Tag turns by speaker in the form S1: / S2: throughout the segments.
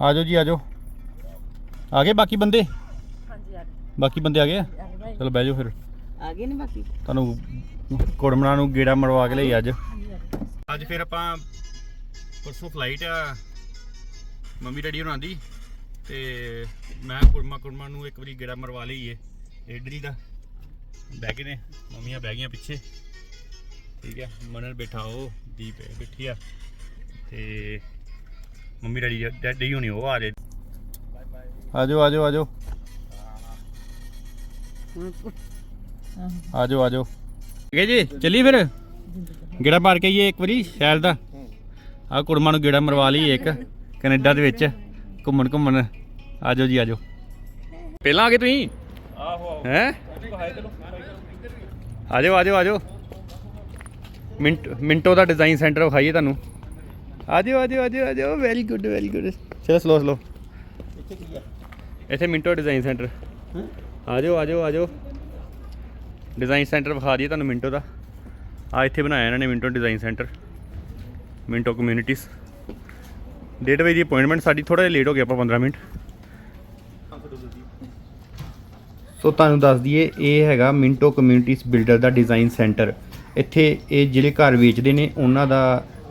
S1: ਆ ਜਾਓ ਜੀ ਆ ਜਾਓ ਆ ਗਏ ਬਾਕੀ ਬੰਦੇ?
S2: ਹਾਂਜੀ ਆ
S1: ਬਾਕੀ ਬੰਦੇ ਆ ਗਏ ਆ?
S2: ਗਏ
S1: ਚਲੋ ਬਹਿ ਜਾਓ ਫਿਰ।
S2: ਆ ਗਏ ਨੇ ਬਾਕੀ?
S1: ਤੁਹਾਨੂੰ ਕੁੜਮਣਾ ਨੂੰ ਗੇੜਾ ਮਰਵਾ ਕੇ ਲਈ ਅੱਜ। ਅੱਜ ਫਿਰ ਆਪਾਂ ਪਰਸੋਂ ਫਲਾਈਟ ਆ। ਮੰਮੀ ਡੈਡੀ ਹੋਰਾਂ ਦੀ। ਤੇ ਮੈਂ ਕੁੜਮਾ ਕੁੜਮਾ ਨੂੰ ਇੱਕ ਵਾਰੀ ਗੇੜਾ ਮਰਵਾ ਲਈਏ ਏਡਰੀ ਦਾ। ਬਹਿ ਗਏ ਨੇ ਮੰਮੀਆਂ ਬਹਿ ਗਈਆਂ ਪਿੱਛੇ। ਠੀਕ ਹੈ ਮਨਲ ਬੈਠਾ ਉਹ ਦੀਪ ਬੈਠੀ ਆ। ਤੇ ਮੰਮੀ ਡੈਡੀ ਡੈਡੀ ਹੋਣੀ ਉਹ ਆ ਰਹੇ ਆਜੋ ਆਜੋ ਆਜੋ। ਆਜੋ ਆਜੋ। ਠੀਕ ਹੈ ਜੀ ਚੱਲੀ ਫਿਰ? ਗੇੜਾ ਮਾਰ ਕੇ ਆਈਏ ਇੱਕ ਵਾਰੀ ਸ਼ੈਲ ਦਾ। ਆ ਕੁੜਮਾ ਨੂੰ ਗੇੜਾ ਮਰਵਾ ਲਈ ਇੱਕ ਕੈਨੇਡਾ ਦੇ ਵਿੱਚ। ਘੁੰਮਣ ਘੁੰਮਣ। ਆਜੋ ਜੀ ਆਜੋ। ਪਹਿਲਾਂ ਆ ਗਏ ਤੁਸੀਂ? ਆਹੋ ਹੈ? ਆਜੋ ਆਜੋ ਆਜੋ। ਮਿੰਟ ਮਿੰਟੋ ਦਾ ਡਿਜ਼ਾਈਨ ਸੈਂਟਰ ਵਿਖਾਈਏ ਤੁਹਾਨੂੰ। ਆਜੋ ਆਜੋ ਆਜੋ ਆਜੋ ਵੈਰੀ ਗੁੱਡ ਵੈਰੀ ਗੁੱਡ ਚਲੋ ਸਲੋ ਸਲੋ ਇੱਥੇ ਮਿੰਟੋ ਡਿਜ਼ਾਈਨ ਸੈਂਟਰ ਆਜੋ ਆਜੋ ਆਜੋ ਡਿਜ਼ਾਈਨ ਸੈਂਟਰ ਵਿਖਾ ਦਈਏ ਤੁਹਾਨੂੰ ਮਿੰਟੋ ਦਾ। ਆ ਇੱਥੇ ਬਣਾਇਆ ਇਹਨਾਂ ਨੇ Minto design centre Minto communities ਡੇਢ ਵਜੇ ਦੀ ਅਪਾਇੰਟਮੈਂਟ ਸਾਡੀ ਥੋੜਾ ਜਿਹਾ ਲੇਟ ਹੋ ਗਿਆ ਆਪਾਂ 15 ਮਿੰਟ। ਸੋ ਤੁਹਾਨੂੰ ਦੱਸ ਦਈਏ ਇਹ ਹੈਗਾ ਮਿੰਟੋ ਕਮਿਊਨਿਟੀਜ਼ ਬਿਲਡਰ ਦਾ ਡਿਜ਼ਾਈਨ ਸੈਂਟਰ ਇੱਥੇ ਇਹ ਜਿਹੜੇ ਘਰ ਵੇਚਦੇ ਨੇ ਉਹਨਾਂ ਦਾ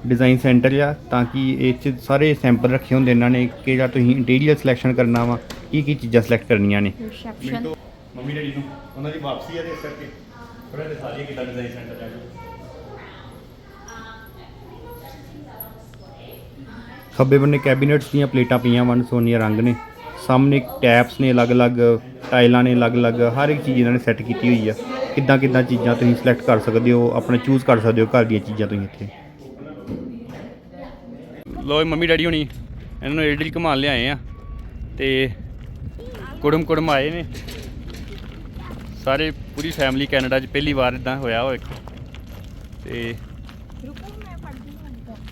S1: ਡਿਜ਼ਾਈਨ ਸੈਂਟਰ ਆ ਤਾਂ ਕਿ ਇਹ 'ਚ ਸਾਰੇ ਸੈਂਪਲ ਰੱਖੇ ਹੁੰਦੇ ਇਹਨਾਂ ਨੇ ਕਿਹੜਾ ਤੁਸੀਂ ਇੰਟੀਰੀਅਰ ਸਿਲੈਕਸ਼ਨ ਕਰਨਾ ਵਾ ਕੀ ਕੀ ਚੀਜ਼ਾਂ ਸਿਲੈਕਟ ਕਰਨੀਆਂ ਨੇ।
S3: ਰਿਸੈਪਸ਼ਨ
S1: ਮੰਮੀ ਡੈਡੀ ਨੂੰ ਉਹਨਾਂ ਦੀ ਵਾਪਸੀ ਆ ਤੇ ਇਸ ਕਰਕੇ। ਥੋੜਾ ਜਿਹਾ ਸਾਰੀਆਂ ਕਿੱਦਾਂ ਡਿਜ਼ਾਈਨ ਸੈਂਟਰ ਜਾ ਕੇ? ਖੱਬੇ ਬੰਨੇ ਕੈਬਿਨੇਟਸ ਦੀਆਂ ਪਲੇਟਾਂ ਪਈਆਂ ਵਨ ਸੋਨੀਆ ਰੰਗ ਨੇ। ਸਾਹਮਣੇ ਟੈਪਸ ਨੇ ਅਲੱਗ-ਅਲੱਗ ਟਾਈਲਾਂ ਨੇ ਅਲੱਗ-ਅਲੱਗ ਹਰ ਇੱਕ ਚੀਜ਼ ਇਹਨਾਂ ਨੇ ਸੈੱਟ ਕੀਤੀ ਹੋਈ ਆ। ਕਿੱਦਾਂ ਕਿੱਦਾਂ ਚੀਜ਼ਾਂ ਤੁਸੀਂ ਸਿਲੈਕਟ ਕਰ ਸਕਦੇ ਹੋ ਆਪਣਾ ਚੂਜ਼ ਕਰ ਸਕਦੇ ਹੋ ਘਰ ਦੀਆਂ ਚੀਜ਼ਾਂ ਤੁਸੀਂ ਇੱਥੇ। ਲੋ ਮੰਮੀ ਡੈਡੀ ਹੁਣੀ ਇਹਨਾਂ ਨੂੰ ਏਡਰੀ ਘੁਮਾਉਣ ਲਿਆਏ ਆ ਤੇ ਕੁੜਮ ਕੁੜਮ ਆਏ ਨੇ। ਸਾਰੇ ਪੂਰੀ ਫੈਮਿਲੀ ਕੈਨੇਡਾ 'ਚ ਪਹਿਲੀ ਵਾਰ ਇਦਾਂ ਹੋਇਆ ਹੋਇਆ ਤੇ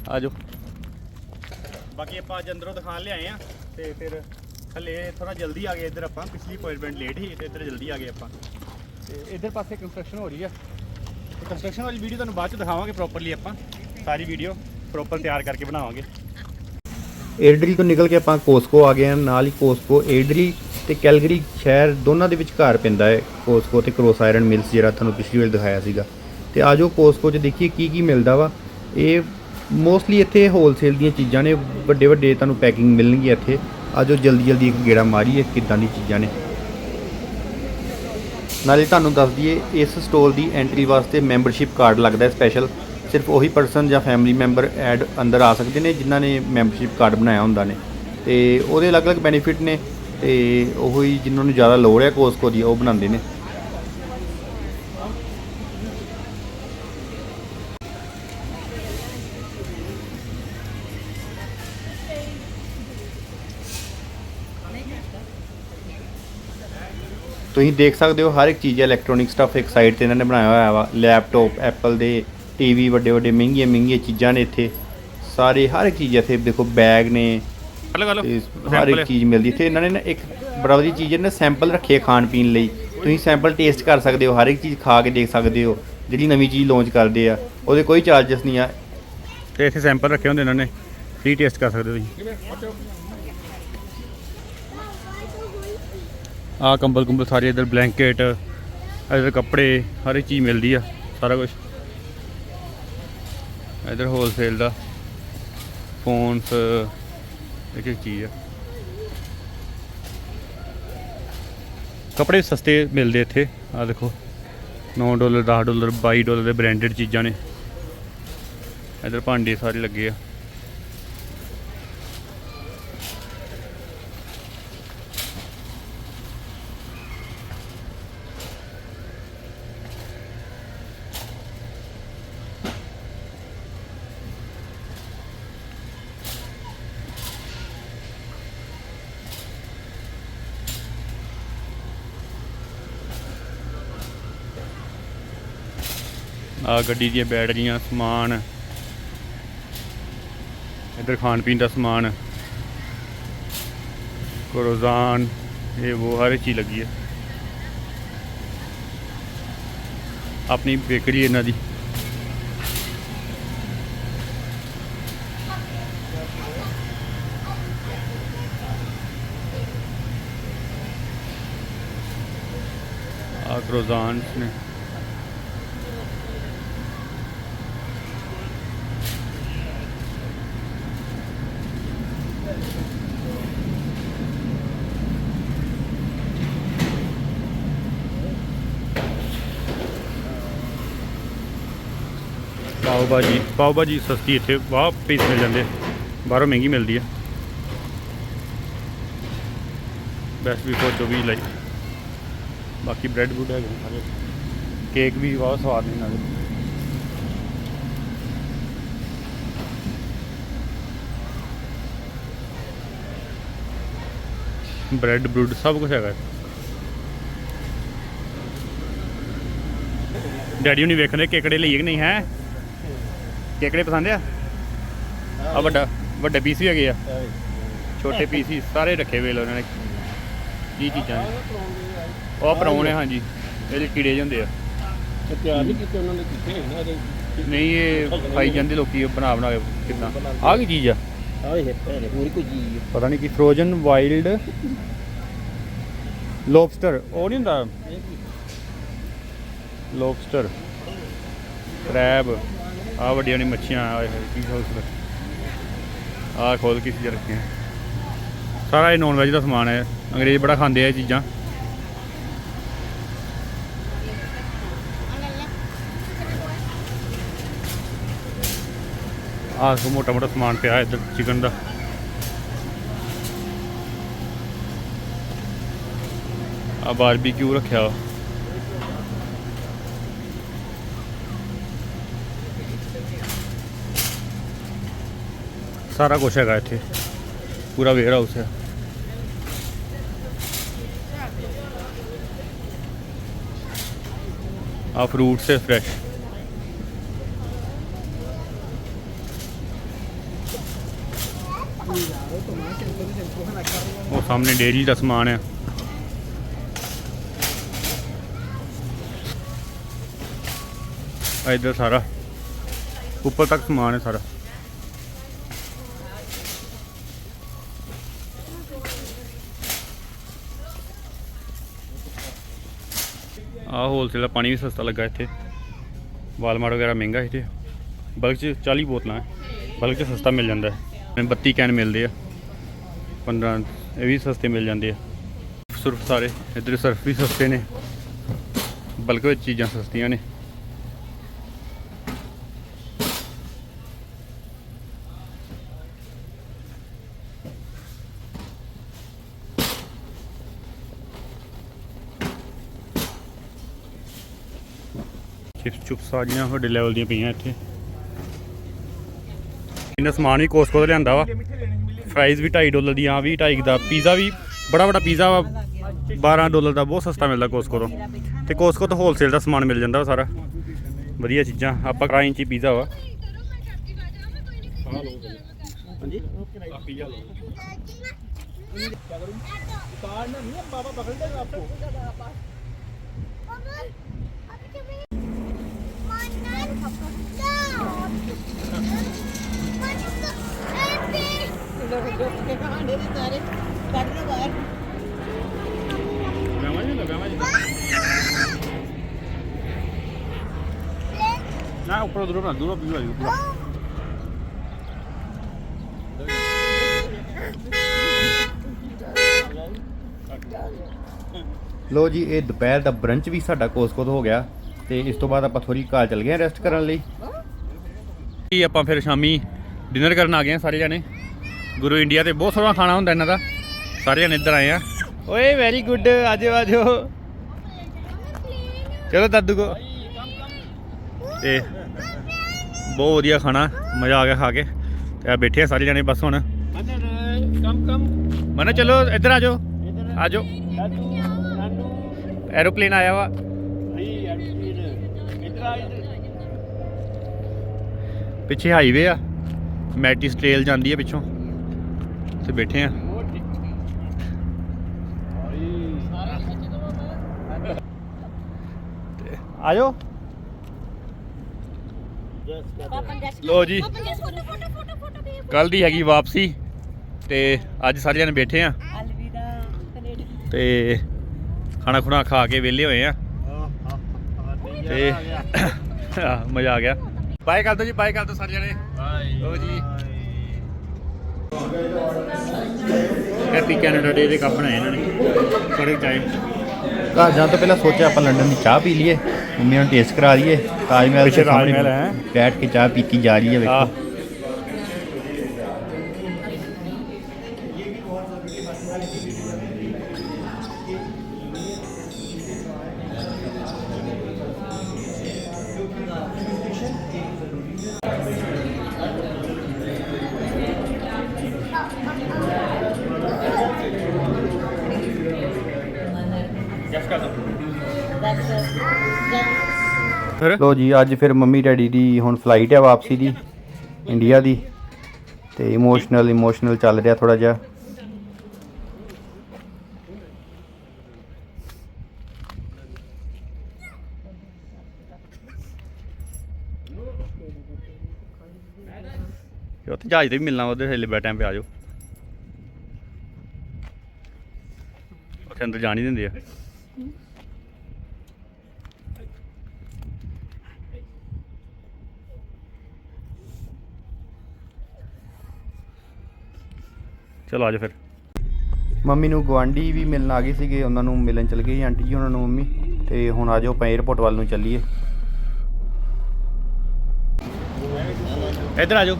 S1: ਆ ਜਾਓ ਬਾਕੀ ਆਪਾਂ ਅੱਜ ਅੰਦਰੋਂ ਦਿਖਾਣ ਲਿਆਏ ਆ ਤੇ ਫਿਰ ਥੱਲੇ ਥੋੜਾ ਜਲਦੀ ਆ ਗਏ ਇੱਧਰ ਆਪਾਂ, ਪਿਛਲੀ ਅਪਾਇੰਟਮੈਂਟ ਲੇਟ ਹੀ ਤੇ ਇੱਧਰ ਜਲਦੀ ਆ ਗਏ ਆਪਾਂ। ਤੇ ਇੱਧਰ ਪਾਸੇ ਕੰਸਟਰਕਸ਼ਨ ਹੋ ਰਹੀ ਆ। ਕੰਸਟਰਕਸ਼ਨ ਵਾਲੀ ਵੀਡੀਓ ਤੁਹਾਨੂੰ ਬਾਅਦ ਚ ਦਿਖਾਵਾਂਗੇ ਪ੍ਰੋਪਰਲੀ ਆਪਾਂ। ਸਾਰੀ ਵੀਡੀਓ ਪ੍ਰੋਪਰ ਤਿਆਰ ਕਰਕੇ ਬਣਾਵਾਂਗੇ। ਏਡਰੀ ਤੋਂ ਨਿਕਲ ਕੇ ਆਪਾਂ ਕੋਸਕੋ ਆ ਗਏ ਹਾਂ, ਨਾਲ ਹੀ ਕੋਸਕੋ, ਏਡਰੀ ਤੇ ਕੈਲਗਰੀ ਸ਼ਹਿਰ ਦੋਨਾਂ ਦੇ ਵਿਚਕਾਰ ਪੈਂਦਾ ਹੈ, ਕੋਸਕੋ ਤੇ ਕ੍ਰੋਸ ਆਇਰਨ ਮਿਲਸ ਜਿਹੜਾ ਤੁਹਾਨੂੰ ਪਿਛਲੀ ਵਾਰ ਦਿਖਾਇਆ ਸੀਗਾ। ਤੇ ਆਜੋ ਕੋਸਕੋ 'ਚ ਦੇਖੀਏ ਕੀ ਕੀ ਮਿਲਦਾ ਵਾ। ਇਹ ਮੋਸਟਲੀ ਇੱਥੇ ਹੋਲਸੇਲ ਦੀਆਂ ਚੀਜ਼ਾਂ ਨੇ ਵੱਡੇ ਵੱਡੇ ਤੁਹਾਨੂੰ ਪੈਕਿੰਗ ਮਿਲਣਗੀਆਂ ਇੱਥੇ। ਆਜੋ ਜਲਦੀ ਜਲਦੀ ਇੱਕ ਗੇੜਾ ਮਾਰੀਏ, ਕਿੱਦਾਂ ਦੀ ਚੀਜ਼ਾਂ ਨੇ। ਨਾਲੇ ਤੁਹਾਨੂੰ ਦੱਸ ਦਈਏ, ਇਸ ਸਟੋਰ ਦੀ ਐਂਟਰੀ ਵਾਸਤੇ ਮੈਂਬਰਸ਼ਿਪ ਕਾਰਡ ਲੱਗਦਾ ਹੈ ਸਪੈਸ਼ਲ ਸਿਰਫ ਉਹੀ ਪਰਸਨ ਜਾਂ ਫੈਮਿਲੀ ਮੈਂਬਰ ਐਡ ਅੰਦਰ ਆ ਸਕਦੇ ਨੇ, ਜਿਨ੍ਹਾਂ ਨੇ ਮੈਂਬਰਸ਼ਿਪ ਕਾਰਡ ਬਣਾਇਆ ਹੁੰਦਾ ਨੇ। ਤੇ ਉਹਦੇ ਅਲੱਗ-ਅਲੱਗ ਬੈਨੀਫਿਟ ਨੇ ਤੇ ਉਹੀ ਜਿਨ੍ਹਾਂ ਨੂੰ ਜ਼ਿਆਦਾ ਲੋੜ ਹੈ ਕੋਸਕੋ ਦੀ ਉਹ ਬਣਾਉਂਦੇ ਨੇ। ਤੁਸੀਂ ਦੇਖ ਸਕਦੇ ਹੋ ਹਰ ਇੱਕ ਚੀਜ਼ ਇਲੈਕਟ੍ਰੋਨਿਕ ਸਟੱਫ ਇੱਕ ਸਾਈਡ ਤੇ ਇਹਨਾਂ ਨੇ ਬਣਾਇਆ ਹੋਇਆ ਵਾ ਲੈਪਟਾਪ ਐਪਲ ਦੇ ਟੀਵੀ ਵੱਡੇ ਵੱਡੇ ਮਹਿੰਗੀਆਂ ਮਹਿੰਗੀਆਂ ਚੀਜ਼ਾਂ ਨੇ ਇੱਥੇ। ਸਾਰੇ ਹਰ ਇੱਕ ਚੀਜ਼ ਇੱਥੇ ਦੇਖੋ ਬੈਗ ਨੇ ਤੇ ਹਰ ਇੱਕ ਚੀਜ਼ ਮਿਲਦੀ। ਇੱਥੇ ਇਹਨਾਂ ਨੇ ਨਾ ਇੱਕ ਬੜਾ ਵਧੀਆ ਚੀਜ਼ ਇਹਨਾਂ ਸੈਂਪਲ ਰੱਖੇ ਖਾਣ ਪੀਣ ਲਈ। ਤੁਸੀਂ ਸੈਂਪਲ ਟੇਸਟ ਕਰ ਸਕਦੇ ਹੋ ਹਰ ਇੱਕ ਚੀਜ਼ ਖਾ ਕੇ ਦੇਖ ਸਕਦੇ ਹੋ ਜਿਹੜੀ ਨਵੀਂ ਚੀਜ਼ ਲਾਂਚ ਕਰਦੇ ਆ। ਉਹਦੇ ਕੋਈ ਚਾਰजेस ਨਹੀਂ ਆ। ਤੇ ਇੱਥੇ ਸੈਂਪਲ ਰੱਖੇ ਹੁੰਦੇ ਇਹਨਾਂ ਨੇ। ਫ੍ਰੀ ਟੇਸਟ ਕਰ ਸਕਦੇ ਹੋ ਤੁਸੀਂ। ਆ ਕੰਬਲ ਕੁੰਬਲ ਸਾਰੇ ਇਧਰ ਬਲੈਂਕਟ ਇਧਰ ਕੱਪੜੇ ਹਰ ਇੱਕ ਚੀਜ਼ ਮਿਲਦੀ ਆ ਸਾਰਾ ਕੁਝ ਇਧਰ ਹੋਲਸੇਲ ਦਾ ਫੋਨਸ ਇੱਕ ਇੱਕ ਚੀਜ਼ ਆ। ਕੱਪੜੇ ਸਸਤੇ ਮਿਲਦੇ ਇੱਥੇ ਆ ਦੇਖੋ। 9 ਡਾਲਰ 10 ਡਾਲਰ 22 ਡਾਲਰ ਦੇ ਬ੍ਰਾਂਡਡ ਚੀਜ਼ਾਂ ਨੇ। ਇਧਰ ਭਾਂਡੇ ਸਾਰੇ ਲੱਗੇ ਆ। ਆ ਗੱਡੀ ਦੀਆਂ ਬੈਟਰੀਆਂ, ਸਮਾਨ। ਇਧਰ ਖਾਣ ਪੀਣ ਦਾ ਸਮਾਨ। ਕਰੋਜ਼ਾਨ ਇਹ ਉਹ ਹਰ ਚੀਜ਼ ਲੱਗੀ ਹੈ। ਆਪਣੀ ਬੇਕਰੀ ਇਹਨਾਂ ਦੀ। ਆ ਕਰੋਜ਼ਾਨ ਨੇ। ਭਾਜੀ ਪਾਓ ਭਾਜੀ ਸਸਤੀ ਇੱਥੇ ਵਾਹ ਪੀਸ ਮਿਲ ਜਾਂਦੇ। ਬਾਹਰੋਂ ਮਹਿੰਗੀ ਮਿਲਦੀ ਹੈ ਬੈਸਟ ਵੀ ਫੋਰ 24 ਲਈ। ਬਾਕੀ ਬ੍ਰੈਡ ਬੁੱਡ ਹੈਗੇ ਨੇ ਸਾਰੇ। ਕੇਕ ਵੀ ਬਹੁਤ ਸਵਾਦ ਨੇ ਨਾਲੇ। ਬ੍ਰੈਡ ਬਰੂਡ ਸਭ ਕੁਝ ਹੈਗਾ। ਡੈਡੀ ਹੁਣੀ ਵੇਖਦੇ ਕੇਕੜੇ ਲਈਏ ਕਿ ਨਹੀਂ, ਹੈ? ਕੇਕੜੇ ਪਸੰਦ ਆ? ਆ ਵੱਡਾ ਵੱਡੇ ਪੀਸ ਵੀ ਹੈਗੇ ਆ। ਛੋਟੇ ਪੀਸ ਹੀ ਸਾਰੇ ਰੱਖੇ ਵੇ ਉਹਨਾਂ ਨੇ। ਕੀ ਚੀਜ਼ਾਂ ਨੇ। ਉਹ ਪਰੌਣੇ ਹਾਂਜੀ। ਇਹਦੇ ਕੀੜੇ ਜਿਹੇ ਹੁੰਦੇ ਆ।
S3: ਤਿਆਰ ਨਹੀਂ ਕੀਤੇ ਉਹਨਾਂ ਨੇ ਕਿੱਥੇ ਇਹਨਾਂ ਦੇ
S1: ਨਹੀਂ ਇਹ ਖਾਈ ਜਾਂਦੇ ਲੋਕੀ ਬਣਾ ਬਣਾ ਕੇ ਕਿਦਾਂ। ਆ ਕੀ। ਚੀਜ਼ ਆ?
S3: ਆਏ ਹੈ ਭੈਣੇ ਪੂਰੀ ਕੋਈ ਜੀ
S1: ਪਤਾ ਨਹੀਂ ਕੀ ਫਰੋਜ਼ਨ ਵਾਈਲਡ ਲੋਬਸਟਰ ਉਹ ਨਹੀਂ ਹੁੰਦਾ? ਲੋਬਸਟਰ ਕ੍ਰੈਬ ਆ ਵੱਡੀਆਂ ਨੇ ਮੱਛੀਆਂ ਆਏ ਹੋਏ ਕੀ ਹਾਊਸ ਆ ਖੋਲ ਕੇ ਚੀਜ਼ਾਂ ਰੱਖੀਆਂ। ਸਾਰਾ ਇਹ ਨੌਨ ਵੈਜ ਦਾ ਸਮਾਨ ਹੈ। ਅੰਗਰੇਜ਼ ਬੜਾ ਖਾਂਦੇ ਆ ਇਹ ਚੀਜ਼ਾਂ। ਆਹ ਸੋ ਮੋਟਾ ਮੋਟਾ ਸਮਾਨ ਪਿਆ ਇੱਧਰ ਚਿਕਨ ਦਾ। ਆ ਬਾਰਬੀਕਿਊ ਰੱਖਿਆ ਸਾਰਾ ਕੁਝ ਹੈਗਾ ਇੱਥੇ। ਪੂਰਾ ਵੇਅਰ ਹਾਊਸ ਹੈ। ਆ ਫਰੂਟਸ ਹੈ ਫਰੈਸ਼ ਉਹ ਸਾਹਮਣੇ ਡੇਰੀ ਦਾ ਸਮਾਨ ਹੈ। ਆ ਇੱਧਰ ਸਾਰਾ। ਉੱਪਰ ਤੱਕ ਸਮਾਨ ਹੈ ਸਾਰਾ। ਆ ਹੋਲਸੇਲ ਦਾ ਪਾਣੀ ਵੀ ਸਸਤਾ ਲੱਗਾ ਇੱਥੇ। ਵਾਲਮਾਰਟ ਵਗੈਰਾ ਮਹਿੰਗਾ ਇੱਥੇ। ਬਲਕ ਚ 40 ਬੋਤਲਾਂ ਬਲਕ ਚ ਸਸਤਾ ਮਿਲ ਜਾਂਦਾ ਹੈ। 32 ਕੈਨ ਮਿਲਦੇ ਆ। 15 ਇਹ ਵੀ ਸਸਤੇ ਮਿਲ ਜਾਂਦੇ ਆ। ਸੁਰਫ ਸਾਰੇ, ਇੱਧਰ ਸਰਫ ਵੀ ਸਸਤੇ ਨੇ। ਬਲਕ ਵਿੱਚ ਚੀਜ਼ਾਂ ਸਸਤੀਆਂ ਨੇ। ਚਿਪਸ ਚੁਪਸ ਸਾਰੀਆਂ ਵੱਡੇ ਲੈਵਲ ਦੀਆਂ ਪਈਆਂ ਇੱਥੇ। ਇਹਨਾਂ ਸਮਾਨ ਵੀ ਕੋਸਕੋ ਤੋਂ ਲਿਆਂਦਾ ਵਾ। ਫਰਾਈਜ਼ ਵੀ 2.5 ਡਾਲਰ ਦੀਆਂ ਵੀ 2.5 ਦਾ ਪੀਜ਼ਾ ਵੀ ਬੜਾ ਵੱਡਾ ਪੀਜ਼ਾ ਵਾ। 12 ਡਾਲਰ ਦਾ ਬਹੁਤ ਸਸਤਾ ਮਿਲਦਾ ਕੋਸਕੋ ਤੋਂ। ਤੇ ਕੋਸਕੋ ਤੋਂ ਹੋਲਸੇਲ ਦਾ ਸਮਾਨ ਮਿਲ ਜਾਂਦਾ ਵਾ ਸਾਰਾ। ਵਧੀਆ ਚੀਜ਼ਾਂ ਆਪਾਂ ਕਰਾਈ ਇੰਚੀ ਪੀਜ਼ਾ ਵਾ।
S3: ਹਾਂਜੀ?
S1: ਨਾ ਉੱਪਰ ਦੂਰੋਂ ਨਾ ਦੂਰੋਂ ਪੀਵਾ ਪੂਰਾ ਲੋ ਜੀ, ਇਹ ਦੁਪਹਿਰ ਦਾ ਬ੍ਰੰਚ ਵੀ ਸਾਡਾ ਕੋਸਕੋ ਤੋਂ ਹੋ ਗਿਆ ਤੇ ਇਸ ਤੋਂ ਬਾਅਦ ਆਪਾਂ ਥੋੜੀ ਘਰ ਚਲ ਗਏ ਰੈਸਟ ਕਰਨ ਲਈ। ਕੀ ਆਪਾਂ ਫਿਰ ਸ਼ਾਮੀ ਡਿਨਰ ਕਰਨ ਆ ਗਏ ਆ ਸਾਰੇ ਜਾਣੇ। ਗੁਰੂ ਇੰਡੀਆ ਤੇ ਬਹੁਤ ਸੋਹਣਾ ਖਾਣਾ ਹੁੰਦਾ ਇਹਨਾਂ ਦਾ। ਸਾਰੇ ਜਣੇ ਇੱਧਰ ਆਏ ਆ। ਓਏ ਵੈਰੀ ਗੁੱਡ ਆਜੋ ਆਜੋ ਚਲੋ ਦਾਦੂ ਕੋ। ਤੇ ਬਹੁਤ ਵਧੀਆ ਖਾਣਾ ਮਜ਼ਾ ਆ ਗਿਆ ਖਾ ਕੇ। ਤੇ ਆ ਬੈਠੇ ਆ ਸਾਰੇ ਜਣੇ ਬਸ ਹੁਣ।
S3: ਕਮ ਕਮ
S1: ਮਨਾ ਚਲੋ ਇੱਧਰ ਆ ਜਾਓ। ਆ ਜਾਓ। ਐਰੋਪਲੇਨ ਆਇਆ ਵਾ।
S3: ਇਧਰ ਆ ਇਧਰ।
S1: ਪਿੱਛੇ ਹਾਈਵੇ ਆ ਮੈਟਿਸ ਟ੍ਰੇਲ ਜਾਂਦੀ ਆ ਪਿੱਛੋਂ ਤੇ ਬੈਠੇ ਆ ਆ ਜਾਓ ਲੋ ਜੀ ਕੱਲ ਦੀ ਹੈਗੀ ਵਾਪਸੀ ਤੇ ਅੱਜ ਸਾਰੇ ਜਣੇ ਬੈਠੇ ਆ ਤੇ ਖਾਣਾ ਖੁਣਾ ਖਾ ਕੇ ਵਿਹਲੇ ਹੋਏ ਆ ਤੇ ਮਜ਼ਾ ਆ ਗਿਆ ਬਾਏ ਕਰ ਦੋ ਜੀ ਬਾਏ ਕਰ ਦੋ ਸਾਰੇ ਜਣੇ।
S3: ਬਾਏ।
S1: ਲਓ ਜੀ। ਹੈਪੀ ਕੈਨੇਡਾ ਡੇ ਦੇ ਕੱਪ ਬਣਾਏ ਇਹਨਾਂ ਨੇ। ਥੋੜੇ ਚਾਹੇ
S4: ਘਰ ਜਾਣ ਤੋਂ ਪਹਿਲਾਂ ਸੋਚਿਆ ਆਪਾਂ ਲੰਡਨ ਦੀ ਚਾਹ ਪੀ ਲਈਏ ਮੰਮੀ ਨੂੰ ਟੇਸਟ ਕਰਾ ਲਈਏ ਤਾਜ ਮਹਿਲ ਦੇ ਸਾਹਮਣੇ। ਬੈਠ ਕੇ ਚਾਹ ਪੀਤੀ ਜਾ ਰਹੀ ਹੈ ਵੇਖੋ।
S1: ਫਿਰ?
S4: ਲੋ ਜੀ ਅੱਜ ਫਿਰ ਮੰਮੀ ਡੈਡੀ ਦੀ ਹੁਣ ਫਲਾਈਟ ਹੈ ਵਾਪਸੀ ਦੀ ਇੰਡੀਆ ਦੀ। ਤੇ ਇਮੋਸ਼ਨਲ ਇਮੋਸ਼ਨਲ ਚੱਲ ਰਿਹਾ ਥੋੜਾ ਜਿਹਾ।
S1: ਉੱਥੇ ਜਹਾਜ਼ ਤੇ ਵੀ ਮਿਲਣਾ ਉਹਦੇ ਹਲੇ ਬੈ ਟਾਈਮ ਤੇ ਆ ਜਾਓ। ਉੱਥੇ ਅੰਦਰ ਜਾਣ ਹੀ ਦਿੰਦੇ ਆ। ਚਲ ਆਜੋ ਫਿਰ।
S4: ਮੰਮੀ ਨੂੰ ਗਵਾਂਢੀ ਵੀ ਮਿਲਣ ਆ ਗਏ ਸੀਗੇ ਉਹਨਾਂ ਨੂੰ ਮਿਲਣ ਚਲ ਗਏ ਆਂਟੀ ਜੀ ਉਹਨਾਂ ਨੂੰ ਮੰਮੀ। ਤੇ ਹੁਣ ਆ ਜਾਓ ਆਪਾਂ 에어ਪੋਰਟ ਵੱਲ ਨੂੰ ਚੱਲੀਏ।
S1: ਇੱਧਰ ਆ ਜਾਓ।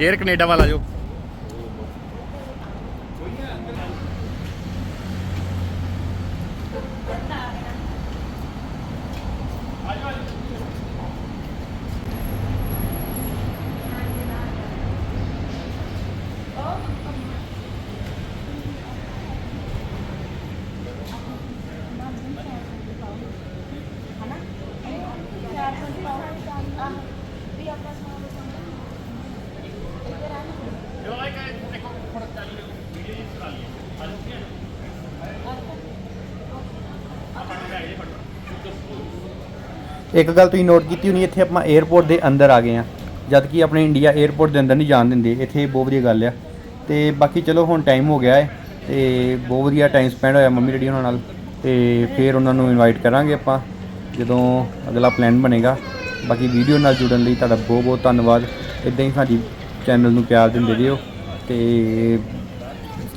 S1: 에ਅਰ ਕੈਨੇਡਾ ਵੱਲ ਜਾਓ।
S4: ਇੱਕ ਗੱਲ ਤੁਸੀਂ ਨੋਟ ਕੀਤੀ ਹੋਣੀ, ਇੱਥੇ ਆਪਾਂ 에어ਪੋਰਟ ਦੇ ਅੰਦਰ ਆ ਗਏ ਆ ਜਦ ਕਿ ਆਪਣੇ ਇੰਡੀਆ 에어ਪੋਰਟ ਦੇ ਅੰਦਰ ਨਹੀਂ ਜਾਣ ਦਿੰਦੇ, ਇੱਥੇ ਬਹੁਤ ਵਧੀਆ ਗੱਲ ਆ। ਤੇ ਬਾਕੀ ਚਲੋ, ਹੁਣ ਟਾਈਮ ਹੋ ਗਿਆ ਹੈ, ਤੇ ਬਹੁਤ ਵਧੀਆ ਟਾਈਮ ਸਪੈਂਡ ਹੋਇਆ ਮੰਮੀ ਡੈਡੀ ਉਹਨਾਂ ਨਾਲ, ਤੇ ਫਿਰ ਉਹਨਾਂ ਨੂੰ ਇਨਵਾਈਟ ਕਰਾਂਗੇ ਆਪਾਂ। ਜਦੋਂ ਅਗਲਾ ਪਲਾਨ ਬਣੇਗਾ, ਬਾਕੀ ਵੀਡੀਓ ਨਾਲ ਜੁੜਨ ਲਈ ਤੁਹਾਡਾ ਬਹੁਤ ਬਹੁਤ ਧੰਨਵਾਦ। ਇਦਾਂ ਹੀ ਸਾਡੀ ਚੈਨਲ ਨੂੰ ਪਿਆਰ ਦਿੰਦੇ ਰਹੋ ਤੇ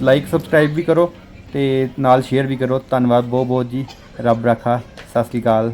S4: ਲਾਈਕ ਸਬਸਕ੍ਰਾਈਬ ਵੀ ਕਰੋ ਤੇ ਨਾਲ ਸ਼ੇਅਰ ਵੀ ਕਰੋ। ਧੰਨਵਾਦ ਬਹੁਤ ਬਹੁਤ ਜੀ। ਰੱਬ ਰਾਖਾ। ਸਤਿ ਸ਼੍ਰੀ ਅਕਾਲ।